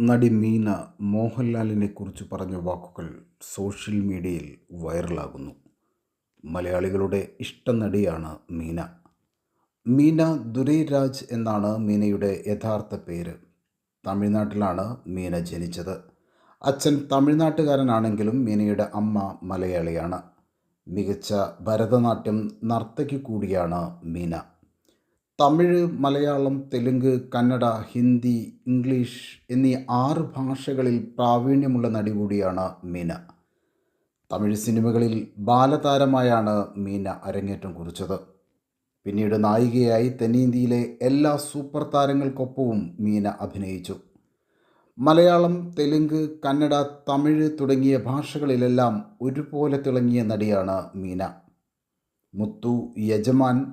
നടി മീന മോഹൻലാലിനെ കുറിച്ച് പറഞ്ഞ വാക്കുകൾ സോഷ്യൽ മീഡിയയിൽ വൈറലാകുന്നു. മലയാളികളുടെ ഇഷ്ട നടിയാണ് മീന. മീന ദുരൈരാജ് എന്നാണ് മീനയുടെ യഥാർത്ഥ പേര്. തമിഴ്നാട്ടിലാണ് മീന ജനിച്ചത്. അച്ഛൻ തമിഴ്നാട്ടുകാരനാണെങ്കിലും മീനയുടെ അമ്മ മലയാളിയാണ്. മികച്ച ഭരതനാട്യം നർത്തകി കൂടിയാണ് മീന. തമിഴ് മലയാളം തെലുങ്ക് കന്നഡ ഹിന്ദി ഇംഗ്ലീഷ് എന്നീ ആറ് ഭാഷകളിൽ പ്രാവീണ്യമുള്ള നടി കൂടിയാണ് മീന. തമിഴ് സിനിമകളിൽ ബാലതാരമായാണ് മീന അരങ്ങേറ്റം കുറിച്ചത്. പിന്നീട് നായികയായി തെന്നിന്ത്യയിലെ എല്ലാ സൂപ്പർ താരങ്ങൾക്കൊപ്പവും മീന അഭിനയിച്ചു. മലയാളം തെലുങ്ക് കന്നഡ തമിഴ് തുടങ്ങിയ ഭാഷകളിലെല്ലാം ഒരുപോലെ തിളങ്ങിയ നടിയാണ് മീന. മുത്തു യജമാൻ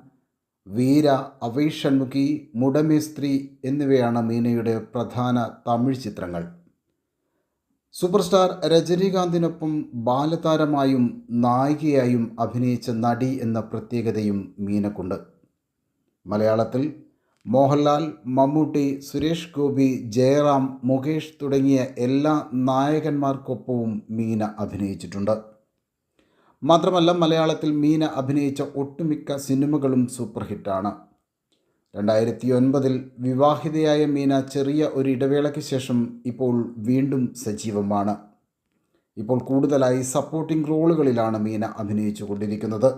വീര അവൈഷൺമുഖി മുടമേസ്ത്രി എന്നിവയാണ് മീനയുടെ പ്രധാന തമിഴ് ചിത്രങ്ങൾ. സൂപ്പർ സ്റ്റാർ രജനീകാന്തിനൊപ്പം ബാലതാരമായും നായികയായും അഭിനയിച്ച നടി എന്ന പ്രത്യേകതയും മീനക്കുണ്ട്. മലയാളത്തിൽ മോഹൻലാൽ മമ്മൂട്ടി സുരേഷ് ഗോപി ജയറാം മുകേഷ് തുടങ്ങിയ എല്ലാ നായകന്മാർക്കൊപ്പവും മീന അഭിനയിച്ചിട്ടുണ്ട്. മാത്രമല്ല മലയാളത്തിൽ മീന അഭിനയിച്ച ഒട്ടുമിക്ക സിനിമകളും സൂപ്പർ ഹിറ്റാണ്. രണ്ടായിരത്തി ഒൻപതിൽ വിവാഹിതയായ മീന ചെറിയ ഒരു ഇടവേളയ്ക്ക് ശേഷം ഇപ്പോൾ വീണ്ടും സജീവമാണ്. ഇപ്പോൾ കൂടുതലായി സപ്പോർട്ടിംഗ് റോളുകളിലാണ് മീന അഭിനയിച്ചു കൊണ്ടിരിക്കുന്നത്.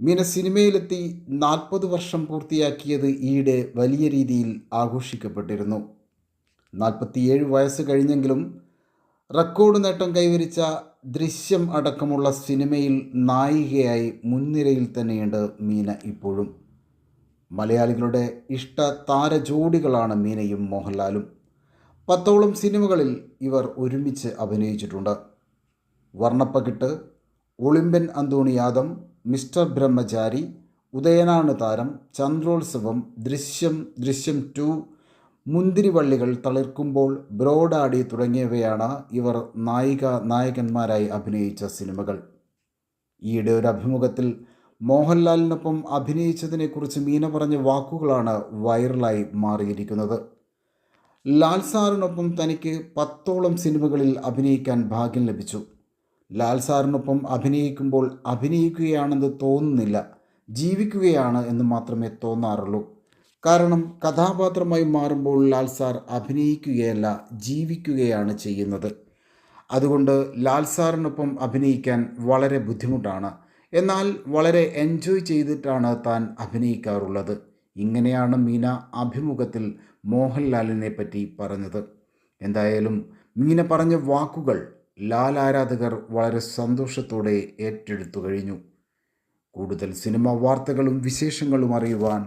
മീന സിനിമയിലെത്തി നാൽപ്പത് വർഷം പൂർത്തിയാക്കിയത് ഈയിടെ വലിയ രീതിയിൽ ആഘോഷിക്കപ്പെട്ടിരുന്നു. നാൽപ്പത്തിയേഴ് വയസ്സ് കഴിഞ്ഞെങ്കിലും റെക്കോർഡ് നേട്ടം കൈവരിച്ച ദൃശ്യം അടക്കമുള്ള സിനിമയിൽ നായികയായി മുൻനിരയിൽ തന്നെയുണ്ട് മീന ഇപ്പോഴും. മലയാളികളുടെ ഇഷ്ട താരജോഡികളാണ് മീനയും മോഹൻലാലും. പത്തോളം സിനിമകളിൽ ഇവർ ഒരുമിച്ച് അഭിനയിച്ചിട്ടുണ്ട്. വർണപ്പകിട്ട് ഒളിമ്പൻ അന്തോണിയാദം മിസ്റ്റർ ബ്രഹ്മചാരി ഉദയനാണ് താരം ചന്ദ്രോത്സവം ദൃശ്യം ദൃശ്യം ടു മുന്തിരിവള്ളികൾ തളിർക്കുമ്പോൾ ബ്രോഡാടി തുടങ്ങിയവയാണ് ഇവർ നായിക നായകന്മാരായി അഭിനയിച്ച സിനിമകൾ. ഈയിടെ ഒരു അഭിമുഖത്തിൽ മോഹൻലാലിനൊപ്പം അഭിനയിച്ചതിനെക്കുറിച്ച് മീന പറഞ്ഞ വാക്കുകളാണ് വൈറലായി മാറിയിരിക്കുന്നത്. ലാൽ സാറിനൊപ്പം തനിക്ക് പത്തോളം സിനിമകളിൽ അഭിനയിക്കാൻ ഭാഗ്യം ലഭിച്ചു. ലാൽ സാറിനൊപ്പം അഭിനയിക്കുമ്പോൾ അഭിനയിക്കുകയാണെന്ന് തോന്നുന്നില്ല ജീവിക്കുകയാണ് എന്ന് മാത്രമേ തോന്നാറുള്ളൂ. കാരണം കഥാപാത്രമായി മാറുമ്പോൾ ലാൽ സാർ അഭിനയിക്കുകയല്ല ജീവിക്കുകയാണ് ചെയ്യുന്നത്. അതുകൊണ്ട് ലാൽ സാറിനൊപ്പം അഭിനയിക്കാൻ വളരെ ബുദ്ധിമുട്ടാണ്. എന്നാൽ വളരെ എൻജോയ് ചെയ്തിട്ടാണ് താൻ അഭിനയിക്കാറുള്ളത്. ഇങ്ങനെയാണ് മീന അഭിമുഖത്തിൽ മോഹൻലാലിനെ പറ്റി പറഞ്ഞത്. എന്തായാലും മീന പറഞ്ഞ വാക്കുകൾ ലാൽ ആരാധകർ വളരെ സന്തോഷത്തോടെ ഏറ്റെടുത്തു കഴിഞ്ഞു. കൂടുതൽ സിനിമ വാർത്തകളും വിശേഷങ്ങളും അറിയുവാൻ